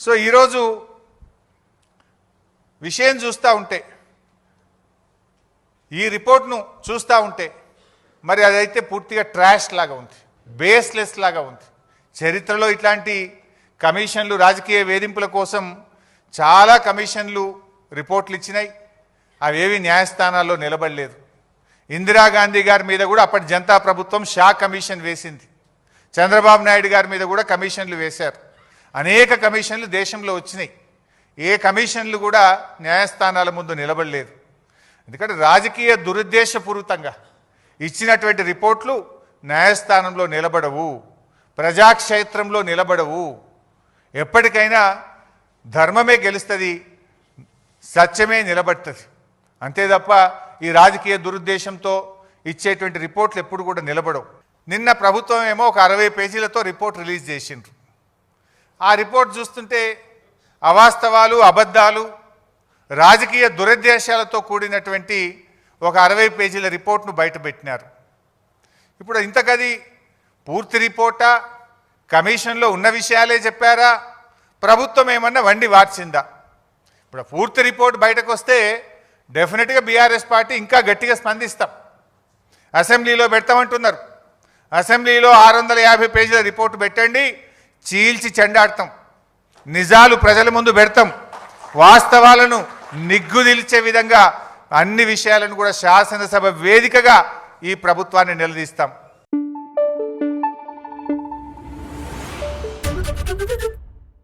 So ఈరోజు విషయం చూస్తూ ఉంటే ఈ రిపోర్ట్ను చూస్తూ ఉంటే మరి అదైతే పూర్తిగా ట్రాష్ లాగా ఉంది బేస్లెస్ లాగా ఉంది. చరిత్రలో ఇట్లాంటి కమిషన్లు రాజకీయ వేధింపుల కోసం చాలా కమిషన్లు రిపోర్ట్లు ఇచ్చినాయి. అవేవి న్యాయస్థానాల్లో నిలబడలేదు. ఇందిరాగాంధీ గారి మీద కూడా అప్పటి జనతా ప్రభుత్వం షా కమిషన్ వేసింది. చంద్రబాబు నాయుడు గారి మీద కూడా కమిషన్లు వేశారు. అనేక కమిషన్లు దేశంలో వచ్చినాయి. ఏ కమిషన్లు కూడా న్యాయస్థానాల ముందు నిలబడలేదు. ఎందుకంటే రాజకీయ దురుద్దేశపూరితంగా ఇచ్చినటువంటి రిపోర్ట్లు న్యాయస్థానంలో నిలబడవు ప్రజాక్షేత్రంలో నిలబడవు. ఎప్పటికైనా ధర్మమే గెలుస్తుంది సత్యమే నిలబడుతుంది. అంతే తప్ప ఈ రాజకీయ దురుద్దేశంతో ఇచ్చేటువంటి రిపోర్ట్లు ఎప్పుడు కూడా నిలబడవు. నిన్న ప్రభుత్వం ఏమో ఒక అరవై పేజీలతో రిపోర్ట్ రిలీజ్ చేసిండ్రు. ఆ రిపోర్ట్ చూస్తుంటే అవాస్తవాలు అబద్ధాలు రాజకీయ దురుద్దేశాలతో కూడినటువంటి ఒక అరవై పేజీల రిపోర్ట్ను బయటపెట్టినారు ఇప్పుడు ఇంతకది పూర్తి రిపోర్టా? కమిషన్లో ఉన్న విషయాలే చెప్పారా? ప్రభుత్వం ఏమన్నా వండి వార్చిందా? ఇప్పుడు పూర్తి రిపోర్ట్ బయటకు వస్తే డెఫినెట్గా బీఆర్ఎస్ పార్టీ ఇంకా గట్టిగా స్పందిస్తాం. అసెంబ్లీలో పెడతామంటున్నారు. అసెంబ్లీలో ఆరు వందల యాభై పేజీల రిపోర్టు పెట్టండి. చీల్చి చెండాడతాం. నిజాలు ప్రజల ముందు పెడతాం. వాస్తవాలను నిగ్గుదిల్చే విధంగా అన్ని విషయాలను కూడా శాసనసభ వేదికగా ఈ ప్రభుత్వాన్ని నిలదీస్తాం.